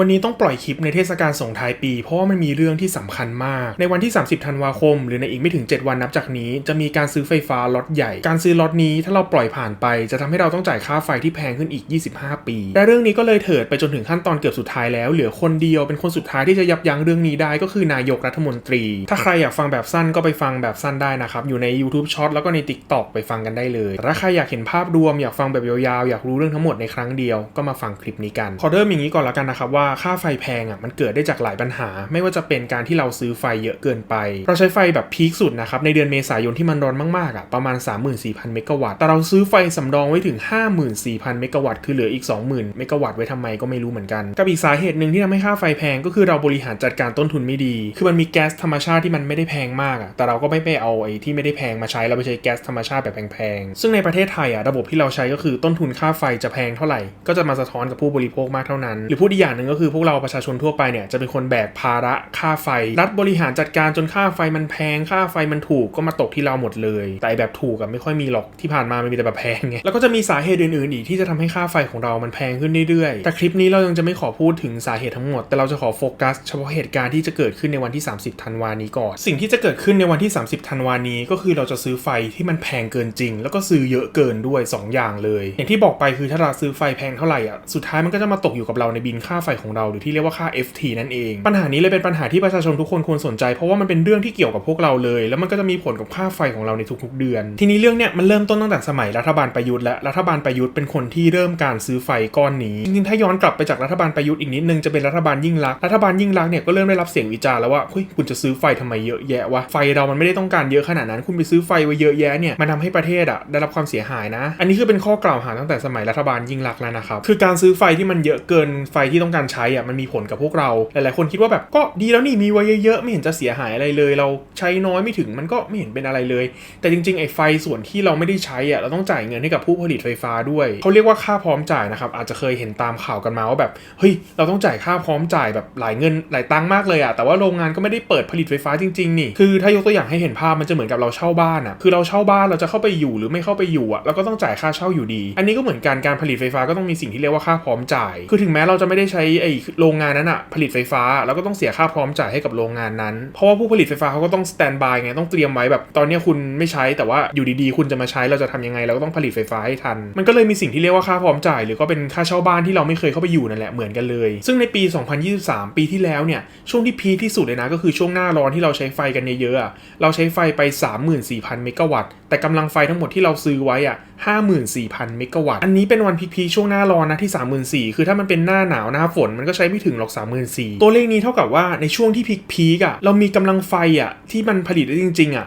วันนี้ต้องปล่อยคลิปในเทศกาลส่งท้ายปี เพราะว่ามันมีเรื่องที่สำคัญมาก ในวันที่ 30 ธันวาคม หรือในอีกไม่ถึง 7 วันนับจากนี้ จะมีการซื้อไฟฟ้าล็อตใหญ่ การซื้อล็อตนี้ถ้าเราปล่อยผ่านไป จะทำให้เราต้องจ่ายค่าไฟที่แพงขึ้นอีก 25 ปี และเรื่องนี้ก็เลยเถิดไปจนถึงขั้นตอนเกือบสุดท้ายแล้วเหลือคนเดียวเป็นคนสุดท้ายที่จะยับยั้งเรื่องนี้ได้ก็คือนายกรัฐมนตรี ถ้าใครอยากฟังแบบสั้นก็ไปฟังแบบสั้นได้นะครับอยู่ใน YouTube Short แล้วก็ใน TikTok ไปฟังกันได้เลยแต่ถ้าใครอยากเห็นภาพรวมอยากฟังแบบยาวๆอยากรู้เรื่องทั้งหมดในครั้งเดียวก็มาฟังคลิปนี้กันขอเริ่มอย่างนี้ก่อนละกันนะครับว่าค่าไฟแพงอะมันเกิดได้จากหลายปัญหา ไม่ว่าจะเป็นการที่เราซื้อไฟเยอะเกินไป เราใช้ไฟแบบพีคสุดนะครับในเดือนเมษายนที่มันร้อนมากๆอะประมาณ 34,000 เมกะวัตต์ แต่เราซื้อไฟสำรองไว้ถึง 54,000 เมกะวัตต์ คือเหลืออีก 20,000 เมกะวัตต์ไว้ทำไมก็ไม่รู้เหมือนกัน กับอีกสาเหตุหนึ่งที่ทำให้ค่าไฟแพงก็คือเราบริหารจัดการต้นทุนไม่ดี คือมันมีแก๊สธรรมชาติที่มันไม่ได้แพงมากอะแต่เราก็ไม่ไปเอาไอ้ที่ไม่ได้แพงมาใช้เราไปใช้แก๊สธรรมชาติแบบแพงๆซึ่งในประเทศไทยอะระบบที่เราใช้ก็คือต้นทุนค่าไฟจะแพงเท่าไหร่ก็จะมาสะท้อนกับผู้บริโภคมากเท่านั้น หรือพูดอีกอย่างหนึ่งก็คือพวกเราประชาชนทั่วไปเนี่ยจะเป็นคนแบกภาระค่าไฟ รัฐบริหารจัดการจนค่าไฟมันแพง ค่าไฟมันถูกก็มาตกที่เราหมดเลย แต่แบบถูกกับไม่ค่อยมีหรอกที่ผ่านมามันมีแต่แบบแพงไงแล้วก็จะมีสาเหตุอื่นๆอีกที่จะทำให้ค่าไฟของเรามันแพงขึ้นเรื่อยๆ แต่คลิปนี้เรายังจะไม่ขอพูดถึงสาเหตุทั้งหมด แต่เราจะขอโฟกัสเฉพาะเหตุการณ์ที่จะเกิดขึ้นในวันที่ 30ธันวานี้ก่อน สิ่งที่จะเกิดขึ้นในวันที่ 30ธันวานี้ก็คือเราจะซื้อไฟที่มันแพงเกินจริง แล้วก็ซื้อเยอะเกินด้วย 2 อย่างเลย อย่างที่บอกไปคือถ้าเราซื้อไฟแพงเท่าไหร่อะสุดท้ายมันก็จะมาตกอยู่กับเราในบินค่าไฟของเราหรือที่เรียกว่าค่า FT นั่นเอง ปัญหานี้เลยเป็นปัญหาที่ประชาชนทุกคนควรสนใจ เพราะว่ามันเป็นเรื่องที่เกี่ยวกับพวกเราเลย แล้วมันก็จะมีผลกับค่าไฟของเราในทุกๆเดือน ทีนี้เรื่องเนี้ยมันเริ่มต้นตั้งแต่สมัยรัฐบาลประยุทธ์และรัฐบาลประยุทธ์เป็นคนที่เริ่มการซื้อไฟก้อนนี้จริงๆถ้าย้อนกลับไปจากรัฐบาลประยุทธ์อีกนิดนึงจะเป็นรัฐบาลยิ่งรักรัฐบาลยิ่งรักเนี่ยก็เริ่มได้รับเสียงวิจารณ์แล้วว่าเฮ้ยคุณจะซื้อไฟทำไมเยอะแยะวะไฟเรามันไม่ได้ต้องการเยอะขนาดนั้น คุณไปซื้อไฟไว้เยอะแยะเนี่ยมันทำให้ประเทศอะได้รับความเสียหายนะ อันนี้คือเป็นข้อกล่าวหาตั้งแต่สมัยรัฐบาลยิ่งรักแล้วนะครับคือการซื้อไฟที่มันเยอะเกินไฟที่ต้องการใช้อะมันมีผลกับพวกเรา หลายๆคนคิดว่าแบบก็ดีแล้วนี่มีไว้เยอะๆ ไม่เห็นจะเสียหายอะไรเลย เราใช้น้อยไม่ถึงมันก็ไม่เห็นเป็นอะไรเลย แต่จริงๆไอ้ไฟส่วนที่เราไม่ได้ใช้อะเราต้องจ่ายเงินให้กับผู้ผลิตไฟฟ้าด้วยเขาเรียกว่าค่าพร้อมจ่ายนะครับอาจจะเคยเห็นตามข่าวกันมาว่าแบบเฮ้ยเราต้องจ่ายค่าพร้อมจ่ายแบบหลายเงินหลายตังค์มากเลยอะแต่ว่าโรงงานก็ไม่ได้เปิดผลิตไฟฟ้าจริงๆนี่คือถ้ายกตัวอย่างให้เห็นภาพมันจะเหมือนกับเราเช่าบ้านอะคือเราเช่าบ้านเราจะเข้าไปอยู่หรือไม่เข้าไปอยู่อะเราก็ต้องจ่ายค่าเช่าอยู่ดี อันนี้ก็เหมือนกันการผลิตไฟฟ้าก็ต้องมีสิ่งที่เรียกว่าค่าพร้อมจ่าย คือถึงแม้เราจะไม่ได้ใช้ไอ้โรงงานนั้นอะผลิตไฟฟ้าเราก็ต้องเสียค่าพร้อมจ่ายให้กับโรงงานนั้น เพราะว่าผู้ผลิตไฟฟ้าเขาก็ต้องสแตนบายไงต้องเตรียมไว้แบบ ตอนนี้คุณไม่ใช้แต่ว่าอยู่ดีๆ คุณจะมาใช้เราจะทำยังไงเราก็ต้องผลิตไฟฟ้าให้ทัน มันก็เลยมีสิ่งที่เรียกว่าค่าพร้อมจ่าย หรือก็เป็นค่าเช่าบ้านที่เราไม่เคยเข้าไปอยู่นั่นแหละเหมือนกันเลย ซึ่งในปี 2023 ปีที่แล้วเนี่ยช่วงที่พีที่สุดเลยนะก็คือช่วงหน้าร้อนที่เราใช้ไฟกันเยอะๆเราใช้ไฟไป 34,000 เมกะวัตต์แต่กำลังไฟทั้งหมดที่เราซื้อไว้อะ 54,000 เมกะวัตต์ อันนี้เป็นวันพีคๆช่วงหน้าร้อนนะที่ 34,000 คือถ้ามันเป็นหน้าหนาวหน้าฝนมันก็ใช้ไม่ถึงหรอก 34,000 ตัวเลขนี้เท่ากับว่าในช่วงที่พีคๆอะเรามีกำลังไฟอะที่มันผลิตได้จริงๆอะ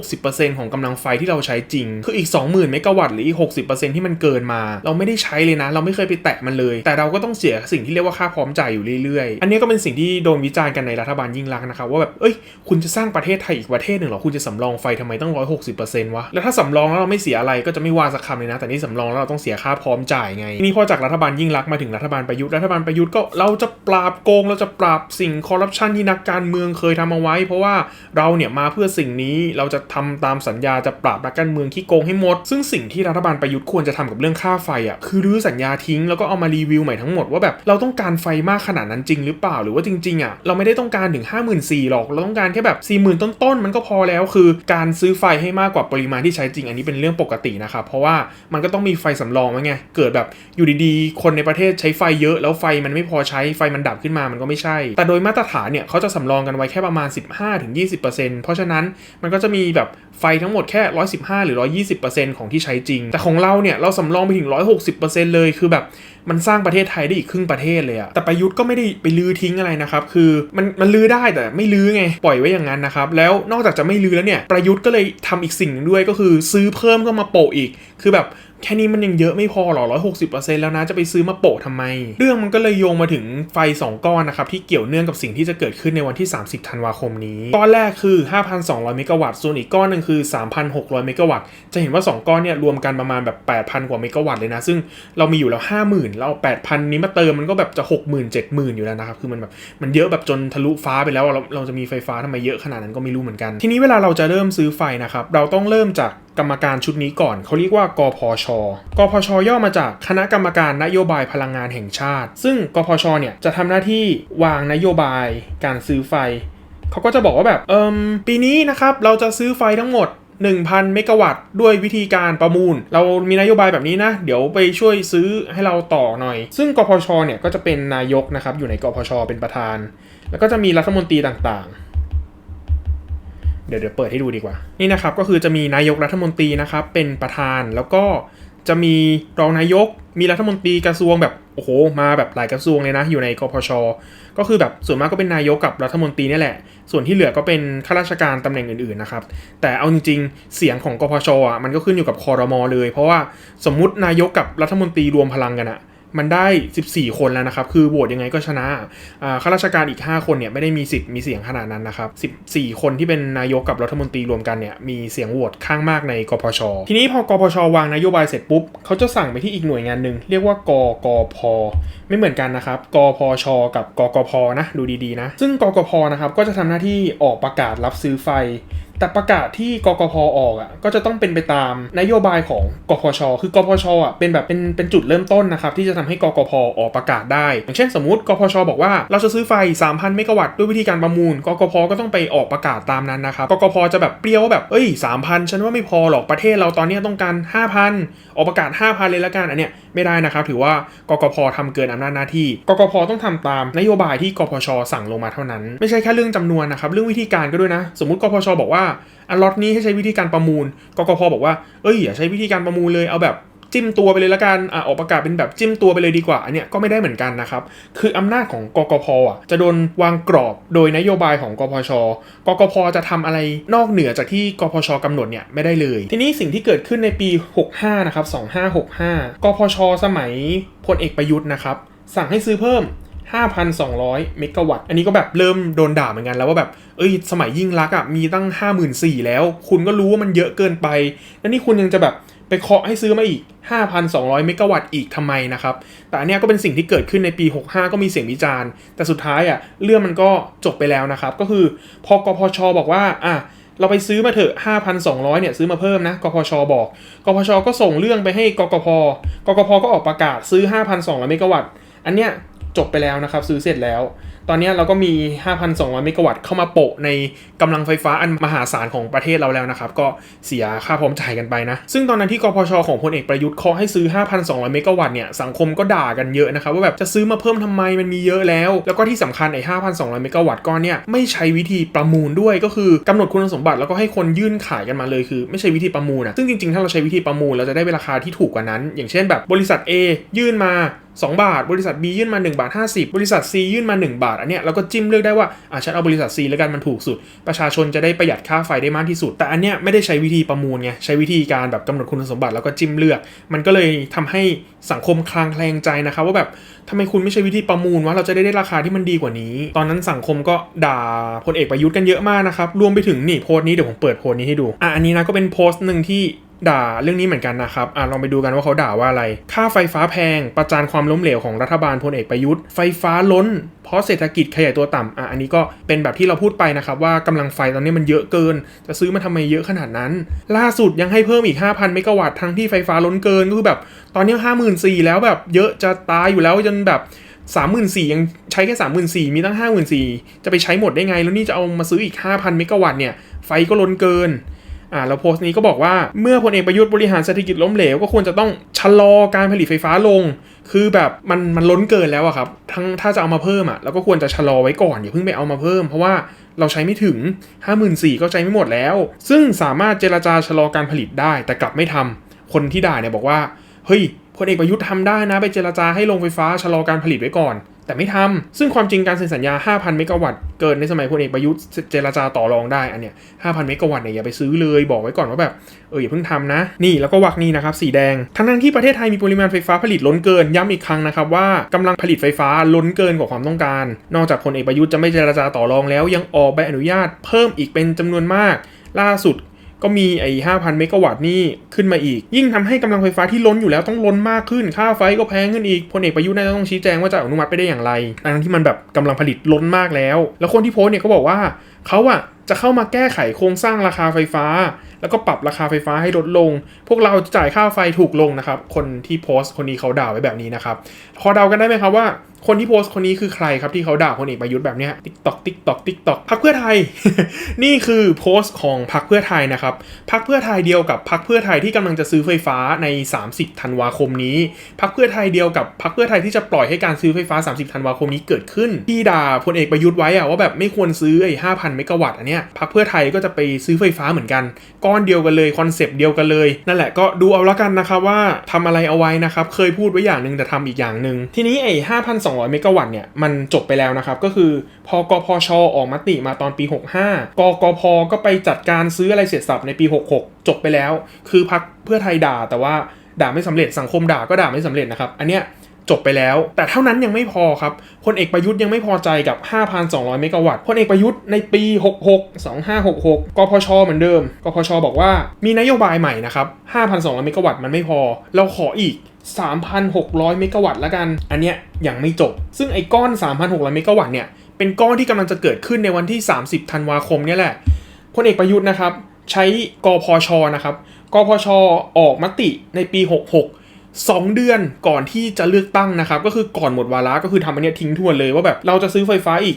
160%ของกำลังไฟที่เราใช้จริง คืออีก 20,000 เมกะวัตต์หรืออีก 60%ที่มันเกินมา เราไม่ได้ใช้เลยนะ เราไม่เคยไปแตะมันเลย แต่เราก็ต้องเสียสิ่งที่เรียกว่าค่าพร้อมจ่ายอยู่เรื่อยๆ อันนี้ก็เป็นสิ่งที่โดนวิจารณ์กันในรัฐบาลยิ่งรักนะครับว่าแบบเอ้ยคุณจะสร้างประเทศไทยอีกประเทศหนึ่งหรอคุณจะสำรองไฟทำไมต้อง160%วะแล้วถ้าสำรองแล้วเราไม่เสียอะไรก็จะไม่ว่าสักคำเลยนะ แต่นี่สำรองแล้วเราต้องเสียค่าพร้อมจ่ายไงทีนี้พอจากรัฐบาลยิ่งรักมาถึงรัฐบาลประยุทธ์รัฐบาลประยุทธ์ก็เราจะปราบโกงเราจะปราบสิ่งคอร์รัปชันที่นักการเมืองเคยทำเอาไว้ เพราะว่าเราเนี่ยมาเพื่อสิ่งนี้เราจะทำตามสัญญาจะปราบนักการเมืองที่โกงให้หมด ซึ่งสิ่งที่รัฐบาลประยุทธ์ควรจะทำกับเรื่องค่าไฟอะคือรื้อสัญญาทิ้งแล้วก็เอามารีวิวใหม่ทั้งหมดว่าแบบเราต้องการไฟมากขนาดนั้นจริงหรือเปล่าหรือว่าจริงๆอะเราไม่ได้ต้องการถึง 5 4 0 0 0หรอกเราต้องการแค่แบบ 40,000 ต้นๆมันก็พอแล้วคือ การซื้อไฟให้มากกว่าปริมาณที่ใช้จริงอันนี้เป็นเรื่องปกตินะครับเพราะว่ามันก็ต้องมีไฟสำรองไว้ไง เกิดแบบอยู่ดีๆ คนในประเทศใช้ไฟเยอะ แล้วไฟมันไม่พอใช้ไฟมันดับขึ้นมามันก็ไม่ใช่ แต่โดยมาตรฐานเนี่ยเขาจะสำรองกันไว้แค่ประมาณ 15-20%เพราะฉะนั้นมันก็จะมีแบบไฟทั้งหมดแค่ 115 หรือ 120%ของที่ใช้จริง แต่ของเราเนี่ยเราสำรองไปถึง 160%เลยคือแบบ มันสร้างประเทศไทยได้อีกครึ่งประเทศเลยอะแต่ประยุทธ์ก็ไม่ได้ไปลื้อทิ้งอะไรนะครับ คือมันมันลื้อได้แต่ไม่ลื้อไง ปล่อยไว้อย่างนั้นนะครับ แล้วนอกจากจะไม่ลื้อแล้วเนี่ย ประยุทธ์ก็เลยทำอีกสิ่งหนึ่งด้วยก็คือซื้อเพิ่มก็มาโปะอีก คือแบบแค่นี้มันยังเยอะไม่พอหรอ160%แล้วนะจะไปซื้อมาโปะทำไม เรื่องมันก็เลยโยงมาถึงไฟ 2 ก้อนนะครับ ที่เกี่ยวเนื่องกับสิ่งที่จะเกิดขึ้นในวันที่ 30 ธันวาคมนี้ ก้อนแรกคือ 5,200 เมกะวัตต์ส่วนอีกก้อนหนึ่งคือ 3,600 เมกะวัตต์จะเห็นว่า 2 ก้อนเนี่ยรวมกันประมาณแบบ 8,000 กว่าเมกะวัตต์เลยนะ ซึ่งเรามีอยู่แล้ว 50,000 เรา8,000 นี้มาเติมมันก็แบบจะ 60,000 70,000 อยู่แล้วนะครับคือมันแบบมันเยอะแบบจนทะลุฟ้าไปแล้วเราเราจะมีไฟฟ้าทำไมเยอะขนาดนั้นก็ไม่รู้เหมือนกัน ทีนี้เวลาเราจะเริ่มซื้อไฟนะครับเราต้องเริ่มจาก กรรมการชุดนี้ก่อน เขาเรียกว่ากพช กพช ย่อมาจากคณะกรรมการนโยบายพลังงานแห่งชาติ ซึ่งกพช เนี่ยจะทำหน้าที่วางนโยบายการซื้อไฟ เขาก็จะบอกว่าแบบเอิมปีนี้นะครับเราจะซื้อไฟทั้งหมด1,000 เมกะวัตต์ด้วยวิธีการประมูล เรามีนโยบายแบบนี้นะ เดี๋ยวไปช่วยซื้อให้เราต่อหน่อย ซึ่งกพชเนี่ยก็จะเป็นนายกนะครับ อยู่ในกพชเป็นประธาน แล้วก็จะมีรัฐมนตรีต่างๆ เดี๋ยวเดี๋ยวเปิดให้ดูดีกว่า นี่นะครับก็คือจะมีนายกรัฐมนตรีนะครับเป็นประธานแล้วก็จะมีรองนายกมีรัฐมนตรีกระทรวงแบบโอ้โหมาแบบหลายกระทรวงเลยนะอยู่ในกพช ก็คือแบบส่วนมากก็เป็นนายกกับรัฐมนตรีนี่แหละ ส่วนที่เหลือก็เป็นข้าราชการตำแหน่งอื่นๆนะครับแต่เอาจริงๆ เสียงของกพชอะมันก็ขึ้นอยู่กับคอรมอเลย เพราะว่าสมมตินายกกับรัฐมนตรีรวมพลังกันอะ มันได้ 14 คนแล้วนะครับ คือโหวตยังไงก็ชนะข้าราชการอีก 5 คนเนี่ยไม่ได้มีสิทธิ์มีเสียงขนาดนั้นนะครับ 14 คนที่เป็นนายกกับรัฐมนตรีรวมกันเนี่ยมีเสียงโหวตข้างมากในกพช ทีนี้พอกพชวางนโยบายเสร็จปุ๊บเขาจะสั่งไปที่อีกหน่วยงานหนึ่งเรียกว่ากกพไม่เหมือนกันนะครับกพช กับกกพนะดูดีๆนะ ซึ่งกกพนะครับก็จะทำหน้าที่ออกประกาศรับซื้อไฟ แต่ประกาศที่กกพออกอะก็จะต้องเป็นไปตามนโยบายของกพช คือกพชอะเป็นแบบเป็นเป็นจุดเริ่มต้นนะครับที่จะทำให้กกพออกประกาศได้ อย่างเช่นสมมติกพช บอกว่าเราจะซื้อไฟ 3,000 เมกะวัตต์ด้วยวิธีการประมูล กกพก็ต้องไปออกประกาศตามนั้นนะครับกกพจะแบบเปรี้ยวว่าแบบเอ้ย 3,000 ฉันว่าไม่พอหรอกประเทศเราตอนนี้ต้องการ 5,000 ออกประกาศ 5,000 เลยละกันอันเนี้ยไม่ได้นะครับถือว่ากกพทำเกินอำนาจหน้าที่ กกพต้องทำตามนโยบายที่กพช สั่งลงมาเท่านั้น ไม่ใช่แค่เรื่องจำนวนนะครับเรื่องวิธีการก็ด้วยนะ สมมติกพช บอกว่าอันล็อตนี้ให้ใช้วิธีการประมูล กกพบอกว่า เอ้ยอย่าใช้วิธีการประมูลเลยเอาแบบจิ้มตัวไปเลยละกันอะออกประกาศเป็นแบบจิ้มตัวไปเลยดีกว่า อันเนี้ยก็ไม่ได้เหมือนกันนะครับ คืออำนาจของกกพอะจะโดนวางกรอบโดยนโยบายของกพช กกพจะทำอะไรนอกเหนือจากที่กพชกำหนดเนี่ยไม่ได้เลย ทีนี้สิ่งที่เกิดขึ้นในปี 65 นะครับ 2565 กพช สมัยพลเอกประยุทธ์นะครับ สั่งให้ซื้อเพิ่ม 5,200 เมกะวัตต์ อันนี้ก็แบบเริ่มโดนด่าเหมือนกันแล้วว่าแบบ เอ้ย สมัยยิ่งรักษณ์อะ มีตั้ง 54,000แล้ว คุณก็รู้ว่ามันเยอะเกินไป แล้วนี่คุณยังจะแบบไปเคาะให้ซื้อมาอีก 5,200 เมกะวัตต์อีกทำไมนะครับ แต่อันเนี้ยก็เป็นสิ่งที่เกิดขึ้นในปี 65 ก็มีเสียงวิจารณ์ แต่สุดท้ายอะ เรื่องมันก็จบไปแล้วนะครับ ก็คือพอกพช บอกว่า อะเราไปซื้อมาเถอะ 5,200 เนี่ยซื้อมาเพิ่มนะ กพช บอก กพช ก็ส่งเรื่องไปให้กกพ กกพ ก็ออกประกาศซื้อ 5,200 เมกะวัตต์ อันเนี้ย จบไปแล้วนะครับ ซื้อเสร็จแล้ว ตอนนี้เราก็มี 5,200 เมกะวัตต์เข้ามาโปะในกำลังไฟฟ้าอันมหาศาลของประเทศเราแล้วนะครับ ก็เสียค่าพร้อมจ่ายกันไปนะ ซึ่งตอนนั้นที่กพชของพลเอกประยุทธ์เคาะให้ซื้อ 5,200 เมกะวัตต์เนี่ยสังคมก็ด่ากันเยอะนะครับ ว่าแบบจะซื้อมาเพิ่มทำไมมันมีเยอะแล้ว แล้วก็ที่สำคัญไอ้ 5,200 เมกะวัตต์ก้อนเนี่ยไม่ใช้วิธีประมูลด้วยก็คือกำหนดคุณสมบัติแล้วก็ให้คนยื่นขายกันมาเลยคือ ไม่ใช่วิธีประมูลนะซึ่งจริงๆถ้าเราใช้วิธีประมูลเราจะได้ราคาที่ถูกกว่านั้น อย่างเช่นแบบบริษัท A ยื่นมา 2 บาท บริษัท B ยื่นมา 1 บาท 50 บริษัท C ยื่นมา 1 บาท อันเนี้ยเราก็จิ้มเลือกได้ว่าอะฉันเอาบริษัท C แล้วกันมันถูกสุด ประชาชนจะได้ประหยัดค่าไฟได้มากที่สุด แต่อันเนี้ยไม่ได้ใช้วิธีประมูลไงใช้วิธีการแบบกำหนดคุณสมบัติแล้วก็จิ้มเลือก มันก็เลยทำให้สังคมคลางแคลงใจนะครับว่าแบบทำไมคุณไม่ใช่วิธีประมูลวะเราจะได้ได้ราคาที่มันดีกว่านี้ ตอนนั้นสังคมก็ด่าพลเอกประยุทธ์กันเยอะมากนะครับรวมไปถึงนี่โพสต์นี้เดี๋ยวผมเปิดโพสต์นี้ให้ดูอะอันนี้นะก็เป็นโพสต์หนึ่งที่ ด่าเรื่องนี้เหมือนกันนะครับอะลองไปดูกันว่าเขาด่าว่าอะไร ค่าไฟฟ้าแพง ประจานความล้มเหลวของรัฐบาลพลเอกประยุทธ์ ไฟฟ้าล้น เพราะเศรษฐกิจขยายตัวต่ำอะอันนี้ก็เป็นแบบที่เราพูดไปนะครับว่ากำลังไฟตอนนี้มันเยอะเกิน จะซื้อมาทำไมเยอะขนาดนั้น ล่าสุดยังให้เพิ่มอีก 5,000เมกะวัตต์ทั้งที่ไฟฟ้าล้นเกินก็คือแบบ ตอนนี้54,000แล้วแบบเยอะจะตายอยู่แล้วจนแบบสามหมื่นสี่ยังใช้แค่สามหมื่นสี่มีตั้งห้าหมื่นสี่จะไปใช้หมดได้ไงแล้วนี่จะเอามาซื้ออีกห้าพันเมกะวัตต์เนี่ยไฟก็ล้นเกิน อ่าแล้วโพสต์นี้ก็บอกว่าเมื่อพลเอกประยุทธ์บริหารเศรษฐกิจล้มเหลวก็ควรจะต้องชะลอการผลิตไฟฟ้าลง คือแบบมันมันล้นเกินแล้วอะครับทั้งถ้าจะเอามาเพิ่มอะเราก็ควรจะชะลอไว้ก่อนอย่าเพิ่งไปเอามาเพิ่ม เพราะว่าเราใช้ไม่ถึง 5 4 0 0 0ก็ใช้ไม่หมดแล้ว ซึ่งสามารถเจรจาชะลอการผลิตได้ แต่กลับไม่ทำคนที่ด่าเนี่ยบอกว่าเฮ้ยพลเอกประยุทธ์ทำได้นะไปเจรจาให้โรงไฟฟ้าชะลอการผลิตไว้ก่อน แต่ไม่ทำซึ่งความจริงการเซ็นสัญญา 5,000 เมกะวัตต์เกินในสมัยพลเอกประยุทธ์เจรจาต่อรองได้อันเนี้ย5,000 เมกะวัตต์เนี่ยอย่าไปซื้อเลยบอกไว้ก่อนว่าแบบเอออย่าเพิ่งทำนะ นี่แล้วก็วักนี้นะครับสีแดง ทั้งนั้นที่ประเทศไทยมีปริมาณไฟฟ้าผลิตล้นเกินย้ำอีกครั้งนะครับว่ากำลังผลิตไฟฟ้าล้นเกินกว่าความต้องการ นอกจากพลเอกประยุทธ์จะไม่เจรจาต่อรองแล้วยังออกใบอนุญาตเพิ่มอีกเป็นจำนวนมากล่าสุด ก็มีไอ้5,000เมกะวัตต์นี่ขึ้นมาอีก ยิ่งทำให้กำลังไฟฟ้าที่ล้นอยู่แล้วต้องล้นมากขึ้น ค่าไฟก็แพงขึ้นอีกพลเอกประยุทธ์น่าจะต้องชี้แจงว่าจะอนุมัติไปได้อย่างไรทั้งที่มันแบบกำลังผลิตล้นมากแล้ว แล้วคนที่โพสเนี่ยก็บอกว่าเขาอะจะเข้ามาแก้ไขโครงสร้างราคาไฟฟ้า แล้วก็ปรับราคาไฟฟ้าให้ลดลง พวกเราจะจ่ายค่าไฟถูกลงนะครับ คนที่โพสต์คนนี้เขาด่าไว้แบบนี้นะครับพอเดากันได้ไหมครับว่า คนที่โพสต์คนนี้คือใครครับที่เขาด่าพลเอกประยุทธ์แบบเนี้ติ๊กตอกติ๊กตอกติ๊กตอกพักเพื่อไทย นี่คือโพสต์ของพักเพื่อไทยนะครับพักเพื่อไทยเดียวกับพักเพื่อไทยที่กำลังจะซื้อไฟฟ้าใน 30 ธันวาคมนี้พักเพื่อไทยเดียวกับพักเพื่อไทยที่จะปล่อยให้การซื้อไฟฟ้า 30 ธันวาคมนี้เกิดขึ้น ที่ด่าพลเอกประยุทธ์ไว้อะว่าแบบไม่ควรซื้อไอ้5,000เมกะวัตต์อันเนี้ยพักเพื่อไทยก็จะไปซื้อไฟฟ้าเหมือนกัน ก้อนเดียวกันเลยคอนเซปต์เดียวกันเลย นั่นแหละก็ดูเอาละกันนะครับว่าทำอะไรเอาไว้นะครับเคยพูดไว้อย่างหนึ่งแต่ทำอีกอย่างหนึ่งทีนี้ไอ้200 เมกะวัตต์เนี่ยมันจบไปแล้วนะครับ ก็คือพอกพชออกมติมาตอนปี 65 กกพก็ไปจัดการซื้ออะไรเสร็จสับในปี 66 จบไปแล้ว คือพักเพื่อไทยด่า แต่ว่าด่าไม่สำเร็จสังคมด่าก็ด่าไม่สำเร็จนะครับ อันเนี้ยจบไปแล้ว แต่เท่านั้นยังไม่พอครับพลเอกประยุทธ์ยังไม่พอใจกับ 5,200 เมกะวัตต์พลเอกประยุทธ์ในปี 66 2566 กพช เหมือนเดิม กพช บอกว่ามีนโยบายใหม่นะครับ 5,200 เมกะวัตต์มันไม่พอ เราขออีก 3,600 เมกะวัตต์ละกัน อันเนี้ยยังไม่จบ ซึ่งไอ้ก้อน 3,600 เมกะวัตต์เนี่ย เป็นก้อนที่กำลังจะเกิดขึ้นในวันที่ 30 ธันวาคมเนี่ยแหละ พลเอกประยุทธ์นะครับ ใช้กพชนะครับ กพชออกมติในปี 66 2 เดือนก่อนที่จะเลือกตั้งนะครับ ก็คือก่อนหมดวาระก็คือทำอันเนี้ยทิ้งทวนเลยว่าแบบเราจะซื้อไฟฟ้าอีก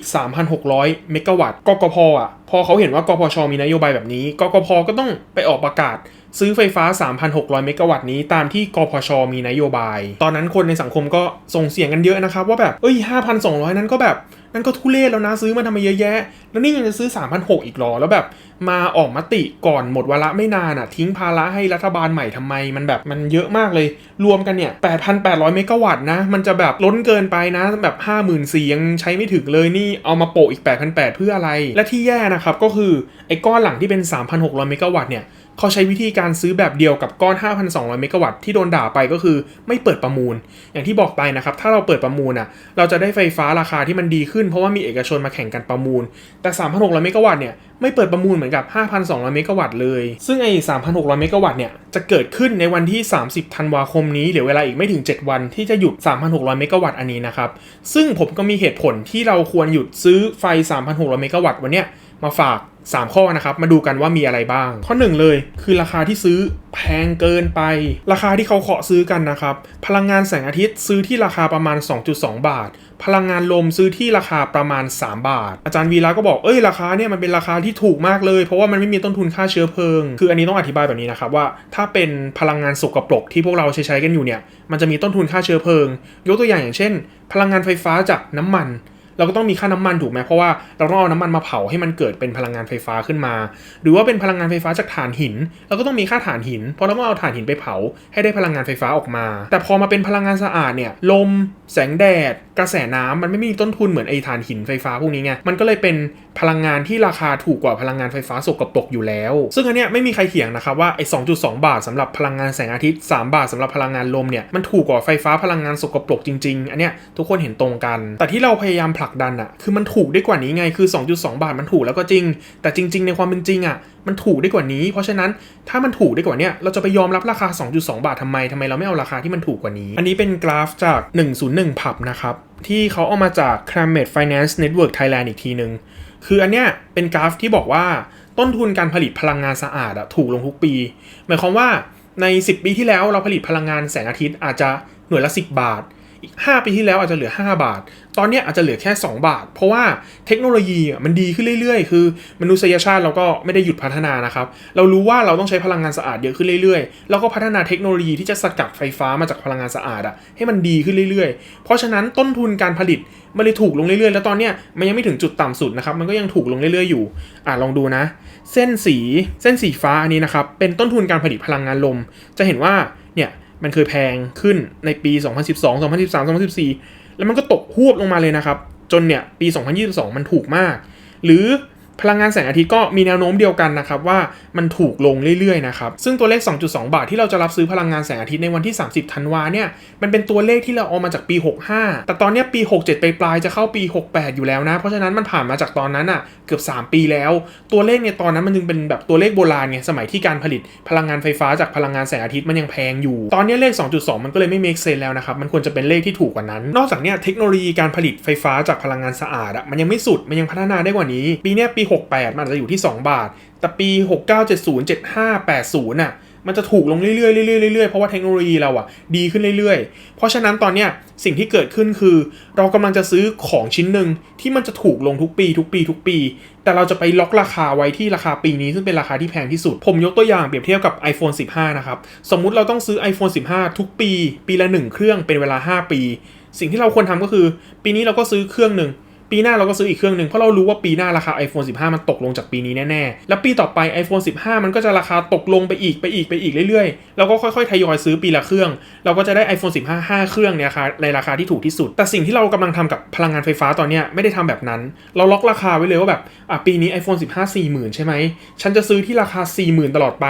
3,600 เมกะวัตต์ กกพอะ พอเขาเห็นว่ากพชมีนโยบายแบบนี้ กกพก็ต้องไปออกประกาศ ซื้อไฟฟ้า 3,600 เมกะวัตต์นี้ตามที่กพช มีนโยบาย ตอนนั้นคนในสังคมก็ส่งเสียงกันเยอะนะครับ ว่าแบบ เอ้ย 5,200 นั้นก็แบบ นั่นก็ทุเรศแล้วนะ ซื้อมาทำไมเยอะแยะ แล้วนี่ยังจะซื้อ 3,600 อีกหรอ แล้วแบบมาออกมติก่อนหมดวาระไม่นานอะ ทิ้งภาระให้รัฐบาลใหม่ทำไม มันแบบมันเยอะมากเลย รวมกันเนี่ย 8,800 เมกะวัตต์นะ มันจะแบบล้นเกินไปนะ แบบ 54,000ยังใช้ไม่ถึงเลยนี่เอามาโปะอีก 8,800 เพื่ออะไร และที่แย่นะครับก็คือไอ้ก้อนหลังที่เป็น 3,600 เมกะวัตต์เนี่ย เขาใช้วิธีการซื้อแบบเดียวกับก้อน 5,200 เมกะวัตต์ที่โดนด่าไปก็คือไม่เปิดประมูล อย่างที่บอกไปนะครับ ถ้าเราเปิดประมูลอะ เราจะได้ไฟฟ้าราคาที่มันดีขึ้นเพราะว่ามีเอกชนมาแข่งกันประมูล แต่ 3,600 เมกะวัตต์เนี่ยไม่เปิดประมูลเหมือนกับ 5,200 เมกะวัตต์เลย ซึ่งไอ้ 3,600 เมกะวัตต์เนี่ยจะเกิดขึ้นในวันที่ 30 ธันวาคมนี้เหลือเวลาอีกไม่ถึง 7 วันที่จะหยุด 3,600 เมกะวัตต์อันนี้นะครับ ซึ่งผมก็มีเหตุผลที่เราควรหยุดซื้อไฟ 3,600 เมกะวัตต์วันเนี้ย มาฝาก 3 ข้อนะครับ มาดูกันว่ามีอะไรบ้าง ข้อ 1 เลยคือราคาที่ซื้อแพงเกินไป ราคาที่เขาเคาะซื้อกันนะครับ พลังงานแสงอาทิตย์ซื้อที่ราคาประมาณ 2.2 บาท พลังงานลมซื้อที่ราคาประมาณ 3 บาท อาจารย์วีระก็บอกเอ้ยราคาเนี่ยมันเป็นราคาที่ถูกมากเลย เพราะว่ามันไม่มีต้นทุนค่าเชื้อเพลิง คืออันนี้ต้องอธิบายแบบนี้นะครับว่า ถ้าเป็นพลังงานสกปรกที่พวกเราใช้ใช้กันอยู่เนี่ยมันจะมีต้นทุนค่าเชื้อเพลิง ยกตัวอย่างอย่างเช่น พลังงานไฟฟ้าจากน้ำมัน เราก็ต้องมีค่าน้ำมันถูกไหมเพราะว่าเราต้องเอาน้ำมันมาเผาให้มันเกิดเป็นพลังงานไฟฟ้าขึ้นมา หรือว่าเป็นพลังงานไฟฟ้าจากถ่านหิน เราก็ต้องมีค่าถ่านหิน เพราะเราต้องเอาถ่านหินไปเผาให้ได้พลังงานไฟฟ้าออกมา แต่พอมาเป็นพลังงานสะอาดเนี่ยลม แสงแดด กระแสน้ำมันไม่มีต้นทุนเหมือนไอ้ถ่านหินไฟฟ้าพวกนี้ไงมันก็เลยเป็น พลังงานที่ราคาถูกกว่าพลังงานไฟฟ้าสกปรกอยู่แล้ว ซึ่งอันเนี้ยไม่มีใครเถียงนะครับว่าไอ้2.2 บาทสำหรับพลังงานแสงอาทิตย์ 3 บาทสำหรับพลังงานลมเนี่ยมันถูกกว่าไฟฟ้าพลังงานสกปรกจริงๆ อันเนี้ยทุกคนเห็นตรงกัน แต่ที่เราพยายามผลักดันอะคือมันถูกได้กว่านี้ไงคือ 2.2 บาทมันถูกแล้วก็จริง แต่จริง ๆ ในความเป็นจริงอะมันถูกได้กว่านี้ เพราะฉะนั้นถ้ามันถูกได้กว่านี้เราจะไปยอมรับราคา 2.2 บาททำไมทำไมเราไม่เอาราคาที่มันถูกกว่านี้ อันนี้เป็นกราฟจาก 101 ผับนะครับที่เขาเอามาจาก Climate Finance Network Thailand อีกทีนึง คืออันเนี้ยเป็นกราฟที่บอกว่าต้นทุนการผลิตพลังงานสะอาดอะถูกลงทุกปี หมายความว่าใน 10 ปีที่แล้วเราผลิตพลังงานแสงอาทิตย์อาจจะหน่วยละ 10 บาท อีก 5 ปีที่แล้วอาจจะเหลือ 5 บาท ตอนนี้อาจจะเหลือแค่ 2 บาท เพราะว่าเทคโนโลยีมันดีขึ้นเรื่อยๆ คือ มนุษยชาติเราก็ไม่ได้หยุดพัฒนานะครับ เรารู้ว่าเราต้องใช้พลังงานสะอาดเยอะขึ้นเรื่อยๆ แล้วก็พัฒนาเทคโนโลยีที่จะสกัดไฟฟ้ามาจากพลังงานสะอาดอะให้มันดีขึ้นเรื่อยๆ เพราะฉะนั้นต้นทุนการผลิตมันเลยถูกลงเรื่อยๆ แล้วตอนเนี้ยมันยังไม่ถึงจุดต่ำสุดนะครับ มันก็ยังถูกลงเรื่อยๆอยู่ อะลองดูนะ เส้นสี เส้นสีฟ้าอันนี้นะครับ เป็นต้นทุนการผลิตพลังงานลม จะเห็นว่า เนี่ย มันเคยแพงขึ้นในปี 2012 2013 2014 แล้วมันก็ตกหวบลงมาเลยนะครับ จนเนี่ยปี 2022 มันถูกมาก หรือ พลังงานแสงอาทิตย์ก็มีแนวโน้มเดียวกันนะครับว่ามันถูกลงเรื่อยๆนะครับซึ่งตัวเลข 2.2 บาทที่เราจะรับซื้อพลังงานแสงอาทิตย์ในวันที่ 30ธันวาเนี่ยมันเป็นตัวเลขที่เราเอามาจากปี 65 แต่ตอนนี้ปี 67 ไปปลายๆจะเข้าปี 68 อยู่แล้วนะ เพราะฉะนั้นมันผ่านมาจากตอนนั้นอะเกือบ 3 ปีแล้ว ตัวเลขในตอนนั้นมันจึงเป็นแบบตัวเลขโบราณไงสมัยที่การผลิตพลังงานไฟฟ้าจากพลังงานแสงอาทิตย์มันยังแพงอยู่ ตอนนี้เลข 2.2 มันก็เลยไม่ make sense แล้วนะครับมันควรจะเป็นเลขที่ถูกกว่านั้น นอกจากเนี้ยเทคโนโลยีการผลิตไฟฟ้าจากพลังงานสะอาดอะมันยังไม่สุดมันยังพัฒนาได้กว่านี้ปีเนี้ยปี68 มันจะอยู่ที่ 2 บาท แต่ปี 69 70 75 80น่ะมันจะถูกลงเรื่อยๆเรื่อยๆเรื่อยๆเพราะว่าเทคโนโลยีเราอะดีขึ้นเรื่อยๆ เพราะฉะนั้นตอนเนี้ยสิ่งที่เกิดขึ้นคือ เรากำลังจะซื้อของชิ้นหนึ่งที่มันจะถูกลงทุกปี ทุกปี ทุกปี แต่เราจะไปล็อกราคาไว้ที่ราคาปีนี้ซึ่งเป็นราคาที่แพงที่สุด ผมยกตัวอย่างเปรียบเทียบกับ iPhone 15 นะครับ สมมุติเราต้องซื้อ iPhone 15 ทุกปี ปีละ 1 เครื่องเป็นเวลา 5 ปี สิ่งที่เราควรทำก็คือ ปีนี้เราก็ซื้อเครื่องหนึ่ง ปีหน้าเราก็ซื้ออีกเครื่องหนึ่งเพราะเรารู้ว่าปีหน้าราคา iPhone 15 มันตกลงจากปีนี้แน่ๆ แล้วปีต่อไป iPhone 15 มันก็จะราคาตกลงไปอีกไปอีกไปอีกเรื่อยๆ เราก็ค่อยๆ ทยอยซื้อปีละเครื่อง เราก็จะได้ iPhone 15 5 เครื่องเนี่ยราคาในราคาที่ถูกที่สุด แต่สิ่งที่เรากำลังทำกับพลังงานไฟฟ้าตอนนี้ไม่ได้ทำแบบนั้น เราล็อกราคาไว้เลยว่าแบบอะปีนี้ iPhone 15 40,000 ใช่ไหมฉันจะซื้อที่ราคา 40,000 ตลอดไป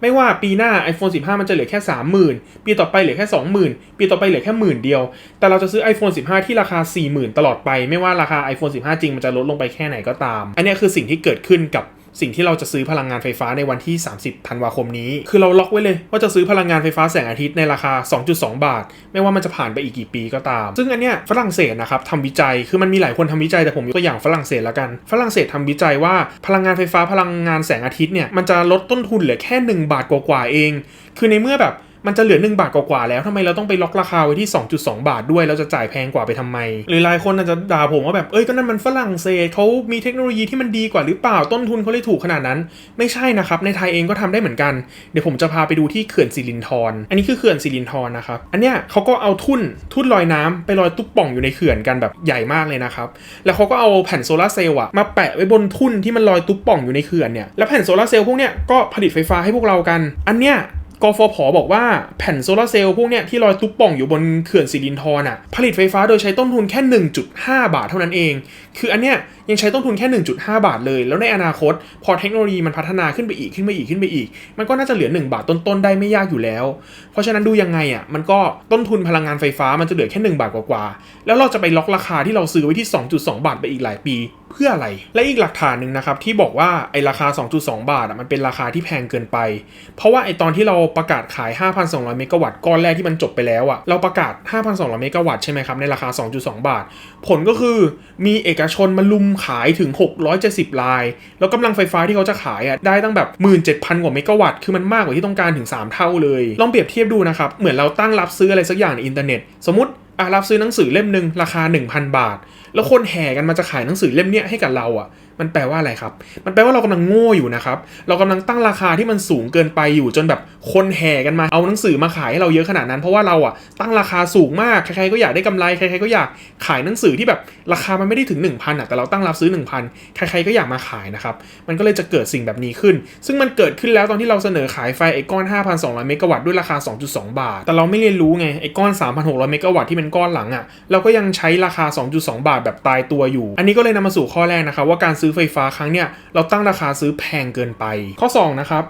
ไม่ว่าปีหน้า iPhone 15 มันจะเหลือแค่ 30,000 ปีต่อไปเหลือแค่ 20,000 ปีต่อไปเหลือแค่หมื่นเดียว แต่เราจะซื้อ iPhone 15 ที่ราคา 40,000 ตลอดไป ไม่ว่าราคา iPhone 15 จริงมันจะลดลงไปแค่ไหนก็ตาม อันนี้คือสิ่งที่เกิดขึ้นกับสิ่งที่เราจะซื้อพลังงานไฟฟ้าในวันที่ 30 ธันวาคมนี้ คือเราล็อกไว้เลย ว่าจะซื้อพลังงานไฟฟ้าแสงอาทิตย์ในราคา 2.2 บาท ไม่ว่ามันจะผ่านไปอีกกี่ปีก็ตาม ซึ่งอันเนี้ยฝรั่งเศสนะครับทำวิจัย คือมันมีหลายคนทำวิจัยแต่ผมยกตัวอย่างฝรั่งเศสล้วกัน ฝรั่งเศสทำวิจัยว่าพลังงานไฟฟ้าพลังงานแสงอาทิตย์เนี่ยมันจะลดต้นทุนเหลือแค่ 1 บาทกว่าๆเอง คือในเมื่อแบบ มันจะเหลือ 1 บาทกว่าๆแล้วทำไมเราต้องไปล็อกราคาไว้ที่ 2.2 บาทด้วยเราจะจ่ายแพงกว่าไปทำไม หรือหลายคนอาจจะด่าผมว่าแบบเอ้ยก็นั่นมันฝรั่งเศสเขามีเทคโนโลยีที่มันดีกว่าหรือเปล่าต้นทุนเขาเลยถูกขนาดนั้น ไม่ใช่นะครับในไทยเองก็ทำได้เหมือนกันเดี๋ยวผมจะพาไปดูที่เขื่อนสิรินธรอันนี้คือเขื่อนสิรินธรนะครับอันเนี้ยเขาก็เอาทุ่นทุ่นลอยน้ำไปลอยตุ๊บป่องอยู่ในเขื่อนกันแบบใหญ่มากเลยนะครับแล้วเขาก็เอาแผ่นโซลาเซลล์อะมาแปะไว้บนทุ่นที่มันลอยตุ๊บป่องอยู่ในเขื่อนเนี่ยแล้วแผ่นโซลาเซลล์พวกเนี้ยก็ผลิตไฟฟ้าให้พวกเรากัน อันเนี้ย กฟผบอกว่าแผ่นโซลาร์เซลล์พวกเนี้ยที่ลอยตุ๊บป่องอยู่บนเขื่อนสิรินธรอะผลิตไฟฟ้าโดยใช้ต้นทุนแค่ 1.5 บาทเท่านั้นเอง คืออันเนี้ยยังใช้ต้นทุนแค่ 1.5 บาทเลย แล้วในอนาคต พอเทคโนโลยีมันพัฒนาขึ้นไปอีกขึ้นไปอีกขึ้นไปอีก มันก็น่าจะเหลือ 1 บาทต้นๆได้ไม่ยากอยู่แล้ว เพราะฉะนั้นดูยังไงอะมันก็ต้นทุนพลังงานไฟฟ้ามันจะเหลือแค่ 1 บาทกว่าๆแล้วเราจะไปล็อกราคาที่เราซื้อไว้ที่ 2.2 บาทไปอีกหลายปี เพื่ออะไร และอีกหลักฐานหนึ่งนะครับที่บอกว่าไอราคา 2.2 บาทอะมันเป็นราคาที่แพงเกินไป เพราะว่าไอตอนที่เราประกาศขาย 5,200 เมกะวัตต์ก้อนแรกที่มันจบไปแล้วอะเราประกาศ 5,200 เมกะวัตต์ใช่ไหมครับในราคา 2.2 บาท ผลก็คือมีเอกชนมาลุมขายถึง 670 ลาย แล้วกำลังไฟฟ้าที่เขาจะขายอะได้ตั้งแบบ 17,000 กว่าเมกะวัตต์คือมันมากกว่าที่ต้องการถึง 3 เท่าเลย ลองเปรียบเทียบดูนะครับเหมือนเราตั้งรับซื้ออะไรสักอย่างในอินเทอร์เน็ต สมมติอะรับซื้อหนังสือเล่มหนึ่งราคา 1,000 บาท แล้วคนแห่กันมาจะขายหนังสือเล่มเนี้ยให้กับเราอะมันแปลว่าอะไรครับ มันแปลว่าเรากำลังโง่อยู่นะครับ เรากำลังตั้งราคาที่มันสูงเกินไปอยู่จนแบบคนแห่กันมา เอาหนังสือมาขายให้เราเยอะขนาดนั้น เพราะว่าเราอะตั้งราคาสูงมาก ใครๆก็อยากได้กำไร ใครๆก็อยากขายหนังสือที่แบบราคามันไม่ได้ถึง 1,000อะ แต่เราตั้งรับซื้อ 1,000 ใครๆก็อยากมาขายนะครับ มันก็เลยจะเกิดสิ่งแบบนี้ขึ้น ซึ่งมันเกิดขึ้นแล้วตอนที่เราเสนอขายไฟไอ้ก้อน 5,200 เมกะวัตต์ด้วยราคา 2.2 บาท แต่เราไม่เรียนรู้ไง ไอ้ก้อน 3,600 เมกะวัตต์ที่เป็นก้อนหลังอะ เราก็ยังใช้ราคา 2.2 บาทแบบตายตัวอยู่ อันนี้ก็เลยนำมาสู่ข้อแรกนะครับว่าการซื้อไฟฟ้าครั้งเนี้ยเราตั้งราคาซื้อแพงเกินไป ข้อ 2 นะครับ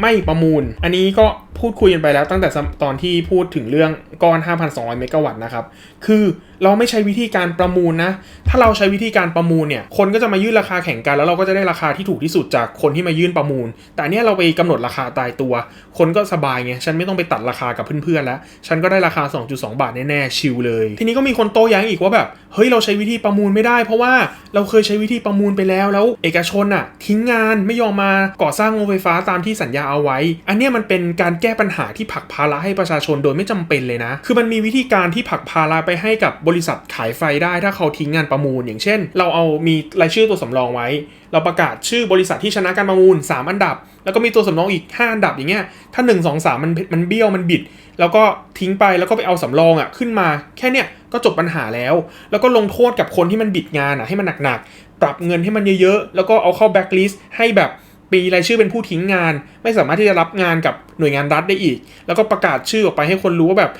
ไม่ประมูล อันนี้ก็พูดคุยกันไปแล้วตั้งแต่ตอนที่พูดถึงเรื่องก้อน 5,200 เมกะวัตต์นะครับ คือ เราไม่ใช้วิธีการประมูลนะ ถ้าเราใช้วิธีการประมูลเนี่ย คนก็จะมายื่นราคาแข่งกัน แล้วเราก็จะได้ราคาที่ถูกที่สุดจากคนที่มายื่นประมูล แต่เนี้ยเราไปกำหนดราคาตายตัว คนก็สบายไง ฉันไม่ต้องไปตัดราคากับเพื่อนๆแล้ว ฉันก็ได้ราคา 2.2 บาทแน่ๆ ชิลเลย ทีนี้ก็มีคนโต้แย้งอีกว่าแบบ เฮ้ย เราใช้วิธีประมูลไม่ได้ เพราะว่าเราเคยใช้วิธีประมูลไปแล้ว แล้วเอกชนอะทิ้งงานไม่ยอมมาก่อสร้างโรงไฟฟ้าตามที่สัญญาเอาไว้ อันเนี้ยมันเป็นการแก้ปัญหาที่ผลักภาระให้ประชาชนโดยไม่จำเป็นเลยนะ คือมันมีวิธีการที่ผักภาระไปให้กับบบริษัทขายไฟได้ถ้าเขาทิ้งงานประมูล อย่างเช่น เราเอามีรายชื่อตัวสำรองไว้ เราประกาศชื่อบริษัทที่ชนะการประมูล 3 อันดับ แล้วก็มีตัวสำรองอีก 5 อันดับอย่างเงี้ยถ้า 1 2 3 มันมันเบี้ยวมันบิด แล้วก็ทิ้งไปแล้วก็ไปเอาสำรองอะขึ้นมาแค่เนี้ยก็จบปัญหาแล้ว แล้วก็ลงโทษกับคนที่มันบิดงานอะให้มันหนักๆปรับเงินให้มันเยอะๆแล้วก็เอาเข้าแบ็คลิสต์ให้แบบปีรายชื่อเป็นผู้ทิ้งงาน ไม่สามารถที่จะรับงานกับหน่วยงานรัฐได้อีก แล้วก็ประกาศชื่อออกไปให้คนรู้ว่าแบบ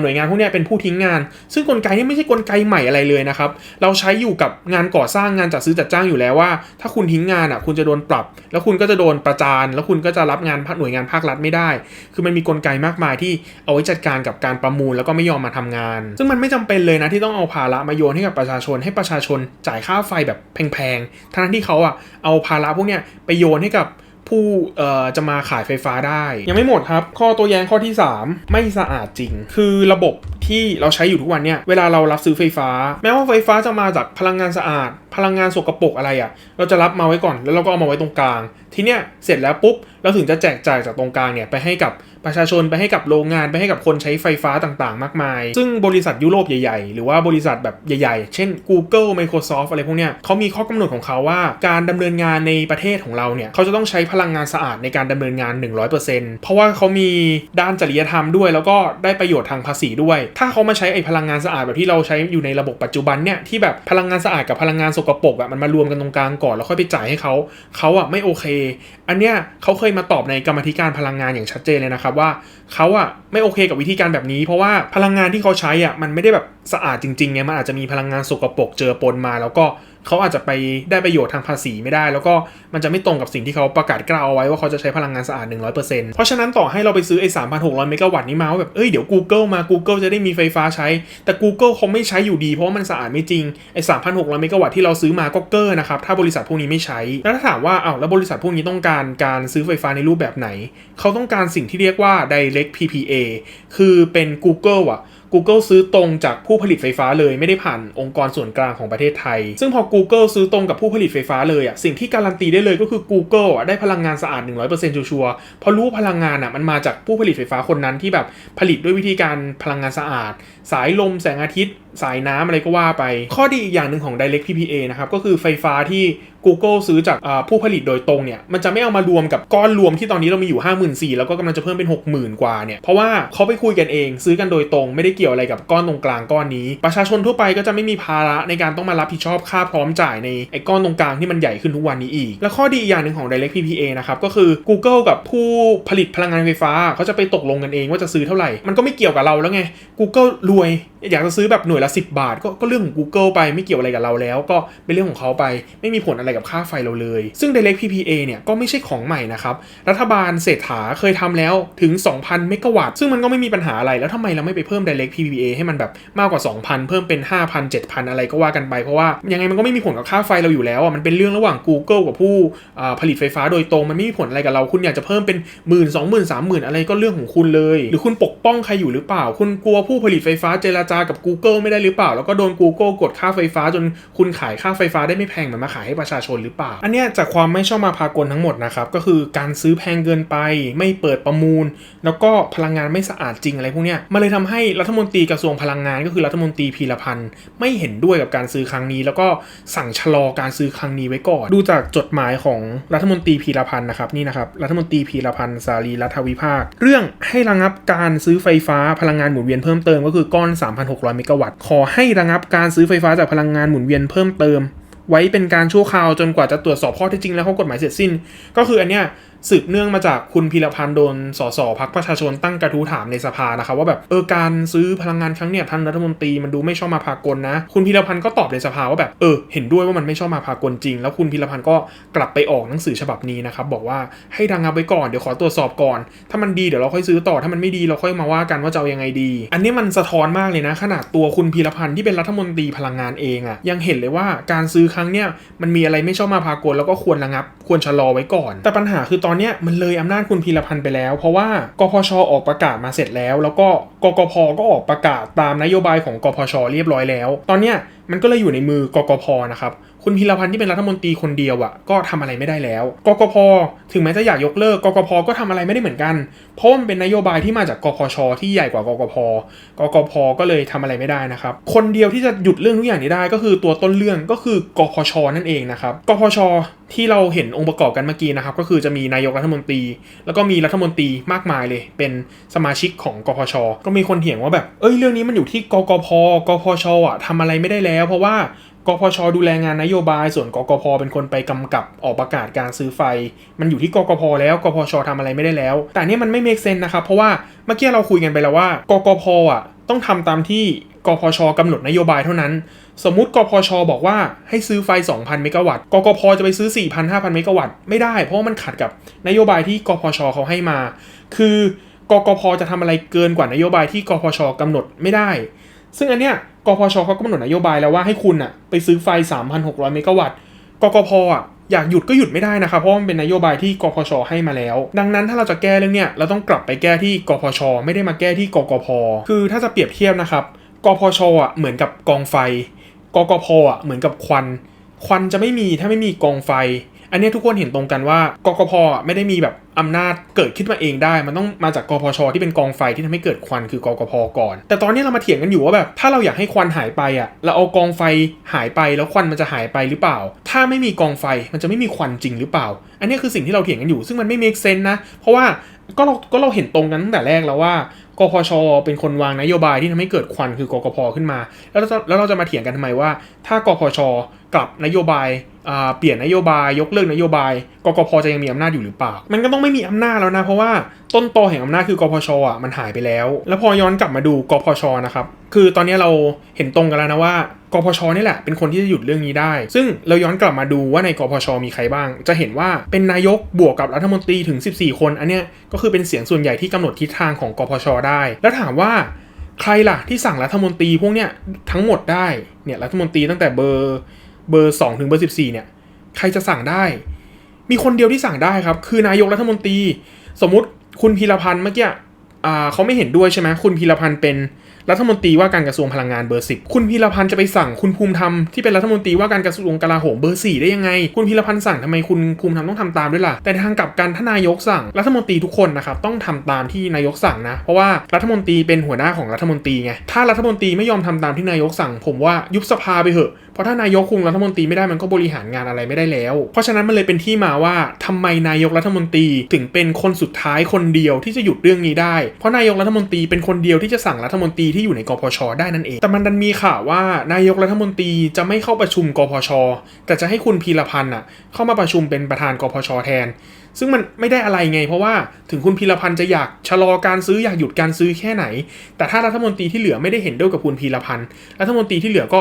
หน่วยงานพวกนี้เป็นผู้ทิ้งงาน ซึ่งกลไกนี้ไม่ใช่กลไกใหม่อะไรเลยนะครับ เราใช้อยู่กับงานก่อสร้างงานจัดซื้อจัดจ้างอยู่แล้วว่า ถ้าคุณทิ้งงานอะคุณจะโดนปรับ แล้วคุณก็จะโดนประจาน แล้วคุณก็จะรับงานหน่วยงานภาครัฐไม่ได้ คือมันมีกลไกมากมายที่เอาไว้จัดการกับการประมูลแล้วก็ไม่ยอมมาทำงาน ซึ่งมันไม่จำเป็นเลยนะที่ต้องเอาภาระมาโยนให้กับประชาชน ให้ประชาชนจ่ายค่าไฟแบบแพงๆทั้งที่เขาอะเอาภาระพวกเนี้ยไปโยนให้กับ ผู้จะมาขายไฟฟ้าได้ ยังไม่หมดครับ ข้อตัวแย้งข้อที่ 3 ไม่สะอาดจริง คือระบบที่เราใช้อยู่ทุกวันเนี่ยเวลาเรารับซื้อไฟฟ้า แม้ว่าไฟฟ้าจะมาจากพลังงานสะอาด พลังงานสกปรกอะไรอะ่ะ เราจะรับมาไว้ก่อนแล้วเราก็เอามาไว้ตรงกลาง ทีเนี้ยเสร็จแล้วปุ๊บเราถึงจะแจกจ่ายจากตรงกลางเนี่ยไปให้กับ ประชาชนไปให้กับโรงงานไปให้กับคนใช้ไฟฟ้าต่างๆ มากมาย ซึ่งบริษัทยุโรปใหญ่ๆ หรือว่าบริษัทแบบใหญ่ๆ เช่น Google Microsoft อะไรพวกเนี้ยเขามีข้อกำหนดของเขาว่า การดำเนินงานในประเทศของเราเนี่ยเขาจะต้องใช้พลังงานสะอาดในการดำเนินงาน 100%เพราะว่าเขามีด้านจริยธรรมด้วย แล้วก็ได้ประโยชน์ทางภาษีด้วย ถ้าเขามาใช้ไอ้พลังงานสะอาดแบบที่เราใช้อยู่ในระบบปัจจุบันเนี่ยที่แบบพลังงานสะอาดกับพลังงานสกปรกอะมันมารวมกันตรงกลางก่อนแล้วค่อยไปจ่ายให้เขาเขาอะไม่โอเค อันเนี้ยเขาเคยมาตอบในกรรมธิการพลังงานอย่างชัดเจนเลยนะครับว่าเขาอะไม่โอเคกับวิธีการแบบนี้ เพราะว่าพลังงานที่เขาใช้อะมันไม่ได้แบบสะอาดจริงๆไงมันอาจจะมีพลังงานสกปรกเจอปนมาแล้วก็ เขาอาจจะไปได้ประโยชน์ทางภาษีไม่ได้ แล้วก็มันจะไม่ตรงกับสิ่งที่เขาประกาศกล่าวเอาไว้ว่าเขาจะใช้พลังงานสะอาด 100%เพราะฉะนั้นต่อให้เราไปซื้อไอ้3,600 เมกะวัตต์นี้มาว่าแบบ เอ้ยเดี๋ยว Google มา Google จะได้มีไฟฟ้าใช้ แต่ Google เขาไม่ใช้อยู่ดี เพราะว่ามันสะอาดไม่จริง ไอ้3,600 เมกะวัตต์ที่เราซื้อมาก็เกอร์นะครับ ถ้าบริษัทพวกนี้ไม่ใช้ แล้วถ้าถามว่าอ้าวแล้วบริษัทพวกนี้ต้องการการซื้อไฟฟ้าในรูปแบบไหน เขาต้องการสิ่งที่เรียกว่า direct PPA คือเป็น Google อะ Google ซื้อตรงจากผู้ผลิตไฟฟ้าเลยไม่ได้ผ่านองค์กรส่วนกลางของประเทศไทย ซึ่งพอ Google ซื้อตรงกับผู้ผลิตไฟฟ้าเลยอะสิ่งที่การันตีได้เลยก็คือ Google อะได้พลังงานสะอาด 100%ชัวร์เพราะรู้พลังงานอะมันมาจากผู้ผลิตไฟฟ้าคนนั้นที่แบบผลิตด้วยวิธีการพลังงานสะอาด สายลมแสงอาทิตย์ สายน้ำอะไรก็ว่าไป ข้อดีอีกอย่างหนึ่งของ Direct PPA นะครับก็คือไฟฟ้าที่ Google ซื้อจากผู้ผลิตโดยตรงเนี่ยมันจะไม่เอามารวมกับก้อนรวมที่ตอนนี้เรามีอยู่ 54,000แล้วก็กำลังจะเพิ่มเป็น 60,000 กว่าเนี่ยเพราะว่าเขาไปคุยกันเอง ซื้อกันโดยตรงไม่ได้เกี่ยวอะไรกับก้อนตรงกลางก้อนนี้ ประชาชนทั่วไปก็จะไม่มีภาระในการต้องมารับผิดชอบค่าพร้อมจ่ายในไอ้ก้อนตรงกลางที่มันใหญ่ขึ้นทุกวันนี้อีก และข้อดีอีกอย่างหนึ่งของ Direct PPA นะครับก็คือ Google กับผู้ผลิตพลังงานไฟฟ้าเขาจะไปตกลงกันเองว่าจะซื้อเท่าไหร่มันก็ไม่เกี่ยวกับเราแล้วไง Google รวย อยากจะซื้อแบบหน่วยละ 10 บาท ก็ก็เรื่องของ Google ไปไม่เกี่ยวอะไรกับเราแล้ว ก็เป็นเรื่องของเขาไปไม่มีผลอะไรกับค่าไฟเราเลย ซึ่ง Direct PPA เนี่ยก็ไม่ใช่ของใหม่นะครับ รัฐบาลเศรษฐาเคยทำแล้วถึง 2,000 เมกะวัตต์ ซึ่งมันก็ไม่มีปัญหาอะไรแล้วทำไมเราไม่ไปเพิ่ม Direct PPA ให้มันแบบมากกว่า 2,000 เพิ่มเป็น 5,000 7,000 อะไรก็ว่ากันไป เพราะว่ายังไงมันก็ไม่มีผลกับค่าไฟเราอยู่แล้วอะมันเป็นเรื่องระหว่าง Google กับผู้ผลิตไฟฟ้าโดยตรงมันไม่มีผลอะไรกับเราคุณอยากจะเพิ่มเป็นหมื่นสองหมื่นสามหมื่นอะไรก็เรื่องของคุณเลย หรือคุณปกป้องใครอยู่หรือเปล่า คุณกลัวผู้ผลิตไฟฟ้าเจราจากับ Google ไม่ได้หรือเปล่า แล้วก็โดน Google กดค่าไฟฟ้าจนคุณขายค่าไฟฟ้าได้ไม่แพงเหมือนมาขายให้ประชาชนหรือเปล่า อันเนี้ยจากความไม่ชอบมาพากลทั้งหมดนะครับ ก็คือการซื้อแพงเกินไป ไม่เปิดประมูล แล้วก็พลังงานไม่สะอาดจริงอะไรพวกเนี้ยมันเลยทำให้รัฐมนตรีกระทรวงพลังงานก็คือรัฐมนตรีพีรพันธ์ไม่เห็นด้วยกับการซื้อครั้งนี้ แล้วก็สั่งชะลอการซื้อครั้งนี้ไว้ก่อน ดูจากจดหมายของรัฐมนตรีพีรพันธ์นะครับนี่นะครับรัฐมนตรีพีรพันธ์สารีรัฐวิภาค เรื่องให้ระงับการซื้อไฟฟ้าพลังงานหมุนเวียนเพิ่มเติมก็คือก้อน 3,600 เมกะวัตต์ขอให้ระงับการซื้อไฟฟ้าจากพลังงานหมุนเวียนเพิ่มเติม ไว้เป็นการชั่วคราวจนกว่าจะตรวจสอบข้อเท็จจริงและข้อกฎหมายเสร็จสิ้น ก็คืออันเนี้ย สืบเนื่องมาจากคุณพีรพันธ์โดนสสพักประชาชนตั้งกระทู้ถามในสภานะครับว่าแบบเออการซื้อพลังงานครั้งเนี้ยท่านรัฐมนตรีมันดูไม่ชอบมาพากลนะ คุณพีรพันธ์ก็ตอบในสภาว่าแบบเออเห็นด้วยว่ามันไม่ชอบมาพากลจริง แล้วคุณพีรพันธ์ก็กลับไปออกหนังสือฉบับนี้นะครับบอกว่าให้ระงับไว้ก่อนเดี๋ยวขอตรวจสอบก่อน ถ้ามันดีเดี๋ยวเราค่อยซื้อต่อถ้ามันไม่ดีเราค่อยมาว่ากันว่าจะเอายังไงดี อันนี้มันสะท้อนมากเลยนะ ขนาดตัวคุณพีรพันธ์ที่เป็นรัฐมนตรีพลังงานเองอะยังเห็นเลยว่าการซื้อครั้งเนี้ยมันมีอะไรไม่ชอบมาพากลแล้วก็ควรระงับ ควรชะลอไว้ก่อน แต่ปัญหาคือตอนเนี้ยมันเลยอำนาจคุณพีรพันธ์ไปแล้ว เพราะว่ากพชออกประกาศมาเสร็จแล้ว แล้วก็กกพก็ออกประกาศตามนโยบายของกพชเรียบร้อยแล้ว ตอนเนี้ยมันก็เลยอยู่ในมือกกพนะครับ คุณพีรพันธ์ที่เป็นรัฐมนตรีคนเดียวอะ่ะก็ทำอะไรไม่ได้แล้วกกพถึงแม้จะอยากยกเลิกกกพก็ทำอะไรไม่ได้เหมือนกัน เพราะมันเป็นนโยบายที่มาจากกพช ที่ใหญ่กว่ากกพกกพก็เลยทำอะไรไม่ได้นะครับคนเดียวที่จะหยุดเรื่องทุกอย่างนี้ได้ ก็คือตัวต้นเรื่องก็คือกพช นั่นเองนะครับกพช ที่เราเห็นองค์ประกอบกันเมื่อกี้นะครับก็คือจะมีนายกรัฐมนตรี แล้วก็มีรัฐมนตรีมากมายเลย เป็นสมาชิกของกพช ก็มีคนเถียงว่าแบบเอ้ยเรื่องนี้มันอยู่ที่กกพกพชอะทำอะไรไม่ได้แล้ว เพราะว่า กพชดูแลงานนโยบาย ส่วนกกพเป็นคนไปกำกับออกประกาศการซื้อไฟ มันอยู่ที่กกพแล้วกพชทำอะไรไม่ได้แล้ว แต่นี่มันไม่เมกเซนนะครับเพราะว่าเมื่อกี้เราคุยกันไปแล้วว่ากกพอะต้องทำตามที่กพชกำหนดนโยบายเท่านั้น สมมุติกพชบอกว่าให้ซื้อไฟ 2,000 เมกะวัตต์กกพจะไปซื้อ 4,000 5,000 เมกะวัตต์ไม่ได้ เพราะว่ามันขัดกับนโยบายที่กพชเขาให้มา คือกกพจะทำอะไรเกินกว่านโยบายที่กพชกำหนดไม่ได้ ซึ่งอันเนี้ย กพชเขากำหนดนโยบายแล้วว่าให้คุณอะไปซื้อไฟ 3,600 เมกะวัตต์ กกพอะอยากหยุดก็หยุดไม่ได้นะครับ เพราะมันเป็นนโยบายที่กพชให้มาแล้ว ดังนั้นถ้าเราจะแก้เรื่องเนี้ยเราต้องกลับไปแก้ที่กพช ไม่ได้มาแก้ที่กกพ คือถ้าจะเปรียบเทียบนะครับ กพชอะเหมือนกับกองไฟ กกพอะเหมือนกับควัน ควันจะไม่มีถ้าไม่มีกองไฟ อันนี้ทุกคนเห็นตรงกันว่ากกพไม่ได้มีแบบอำนาจเกิดขึ้นมาเองได้ มันต้องมาจากกพชที่เป็นกองไฟที่ทำให้เกิดควันคือกกพก่อน แต่ตอนนี้เรามาเถียงกันอยู่ว่าแบบถ้าเราอยากให้ควันหายไปอะเราเอากองไฟหายไปแล้วควันมันจะหายไปหรือเปล่า ถ้าไม่มีกองไฟมันจะไม่มีควันจริงหรือเปล่า อันนี้คือสิ่งที่เราเถียงกันอยู่ ซึ่งมันไม่ make sense นะ เพราะว่าก็เราก็เราเห็นตรงกันตั้งแต่แรกแล้วว่ากพชเป็นคนวางนโยบายที่ทำให้เกิดควันคือกกพขึ้นมา แล้วแล้วเราจะมาเถียงกันทำไมว่า ถ้ากพช กลับนโยบายเปลี่ยนนโยบายยกเลิกนโยบายกกพจะยังมีอำนาจอยู่หรือเปล่า มันก็ต้องไม่มีอำนาจแล้วนะ เพราะว่าต้นตอแห่งอำนาจคือกพชอะมันหายไปแล้ว แล้วพอย้อนกลับมาดูกพชนะครับคือตอนนี้เราเห็นตรงกันแล้วนะว่ากพชนี่แหละเป็นคนที่จะหยุดเรื่องนี้ได้ ซึ่งเราย้อนกลับมาดูว่าในกพชมีใครบ้าง จะเห็นว่าเป็นนายกบวกกับรัฐมนตรีถึง 14 คน อันเนี้ยก็คือเป็นเสียงส่วนใหญ่ที่กำหนดทิศทางของกพชได้ แล้วถามว่าใครล่ะที่สั่งรัฐมนตรีพวกเนี้ยทั้งหมดได้เนี่ยรัฐมนตรีตั้งแต่เบอร์ เบอร์2ถึงเบอร์14เนี่ย ใครจะสั่งได้ มีคนเดียวที่สั่งได้ครับ คือนายกรัฐมนตรี สมมุติคุณพีรพันธ์เมื่อกี้เขาไม่เห็นด้วยใช่ไหมคุณพีรพันธ์เป็นรัฐมนตรีว่าการกระทรวงพลังงานเบอร์สิบคุณพีรพันธ์จะไปสั่งคุณภูมิธรรมที่เป็นรัฐมนตรีว่าการกระทรวงกลาโหมเบอร์สี่ได้ยังไง คุณพีรพันธ์สั่งทำไมคุณภูมิธรรมต้องทำตามด้วยล่ะ แต่ทางกลับกันถ้านายกสั่งรัฐมนตรีทุกคนนะครับต้องทำตามที่นายกสั่งนะ เพราะว่ารัฐมนตรีเป็นหัวหน้าของรัฐมนตรีไง ถ้ารัฐมนตรีไม่ยอมทำตามที่นายกสั่ง ผมว่ายุบสภาไปเถอะเพราะถ้านายกคุมรัฐมนตรีไม่ได้มันก็บริหารงานอะไรไม่ได้แล้ว เพราะฉะนั้นมันเลยเป็นที่มาว่าทำไมนายกรัฐมนตรีถึงเป็นคนสุดท้ายคนเดียวที่จะหยุดเรื่องนี้ได้ เพราะนายกรัฐมนตรีเป็นคนเดียวที่จะสั่งรัฐมนตรีที่อยู่ในกพช ได้นั่นเอง แต่มันดันมีข่าวว่านายกรัฐมนตรีจะไม่เข้าประชุมกพช แต่จะให้คุณพีรพันธ์อะเข้ามาประชุมเป็นประธานกพช แทน ซึ่งมันไม่ได้อะไรไง เพราะว่าถึงคุณพีรพันธ์จะอยากชะลอการซื้ออยากหยุดการซื้อแค่ไหน แต่ถ้ารัฐมนตรีที่เหลือไม่ได้เห็นด้วยกับคุณพีรพันธ์รัฐมนตรีที่เหลือก็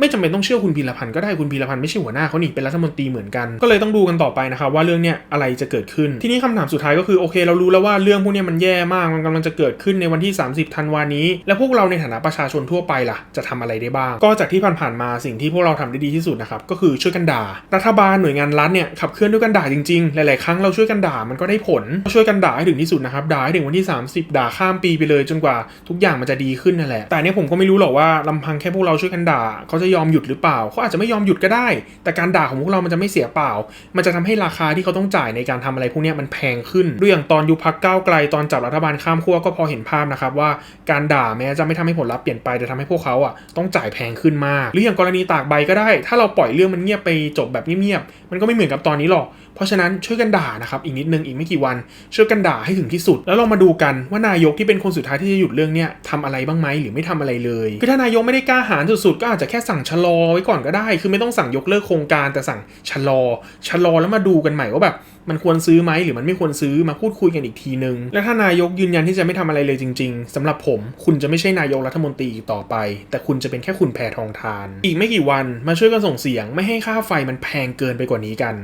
ไม่จำเป็นต้องเชื่อคุณพีรพันธ์ก็ได้คุณพีรพันธ์ไม่ใช่หัวหน้าเขานี่เป็นรัฐมนตรีเหมือนกัน ก็เลยต้องดูกันต่อไปนะครับว่าเรื่องเนี้ยอะไรจะเกิดขึ้น ทีนี้คำถามสุดท้ายก็คือโอเค เรารู้แล้วว่าเรื่องพวกเนี้ยมันแย่มากมันกำลังจะเกิดขึ้นในวันที่ 30ธันวานี้ แล้วพวกเราในฐานะประชาชนทั่วไปล่ะจะทำอะไรได้บ้าง ก็จากที่ผ่านๆมาสิ่งที่พวกเราทำได้ดีที่สุดนะครับก็คือช่วยกันด่า รัฐบาลหน่วยงานรัฐเนี่ยขับเคลื่อนด้วยกันด่าจริงๆ หลายๆครั้งเราช่วยกันด่ามันก็ได้ผลช่วยกันด่าให้ถึงที่สุดนะครับด่าให้ถึงวันที่ 30 ด่าข้ามปีไปเลยจนกว่าทุกอย่างมันจะดีขึ้นนั่นแหละแต่เนี้ยผมก็ไม่รู้หรอกว่าลำพังแค่พวกเราช่วยกันด่าเขาจะยอมหยุดหรือเปล่าเขาอาจจะไม่ยอมหยุดก็ได้ แต่การด่าของพวกเรามันจะไม่เสียเปล่า มันจะทำให้ราคาที่เขาต้องจ่ายในการทำอะไรพวกนี้มันแพงขึ้นด้วยอย่างตอนยุพักก้าวไกลตอนจับรัฐบาลข้ามขั้วก็พอเห็นภาพนะครับว่าการด่าแม้จะไม่ทำให้ผลลัพธ์เปลี่ยนไปแต่ทำให้พวกเขาอะต้องจ่ายแพงขึ้นมาก หรืออย่างกรณีตากใบก็ได้ ถ้าเราปล่อยเรื่องมันเงียบไปจบแบบเงียบๆมันก็ไม่เหมือนกับตอนนี้หรอก เพราะฉะนั้นช่วยกันด่านะครับอีกนิดนึงอีกไม่กี่วัน ช่วยกันด่าให้ถึงที่สุด แล้วเรามาดูกันว่านายกที่เป็นคนสุดท้ายที่จะหยุดเรื่องเนี้ยทำอะไรบ้างไหมหรือไม่ทำอะไรเลยคือถ้านายกไม่ได้กล้าหาญสุดๆก็อาจจะแค่สั่งชะลอไว้ก่อนก็ได้ คือไม่ต้องสั่งยกเลิกโครงการแต่สั่งชะลอชะลอแล้วมาดูกันใหม่ว่าแบบมันควรซื้อไหมหรือมันไม่ควรซื้อมาพูดคุยกันอีกทีนึง แล้วถ้านายกยืนยันที่จะไม่ทำอะไรเลยจริง ๆสำหรับผม คุณจะไม่ใช่นายกรัฐมนตรีอีกต่อไป แต่คุณจะเป็นแค่คุณแพทองทาน อีกไม่กี่วันมาช่วยกันส่งเสียง ไม่ให้ค่าไฟมันแพงเกินไปกว่านี้กัน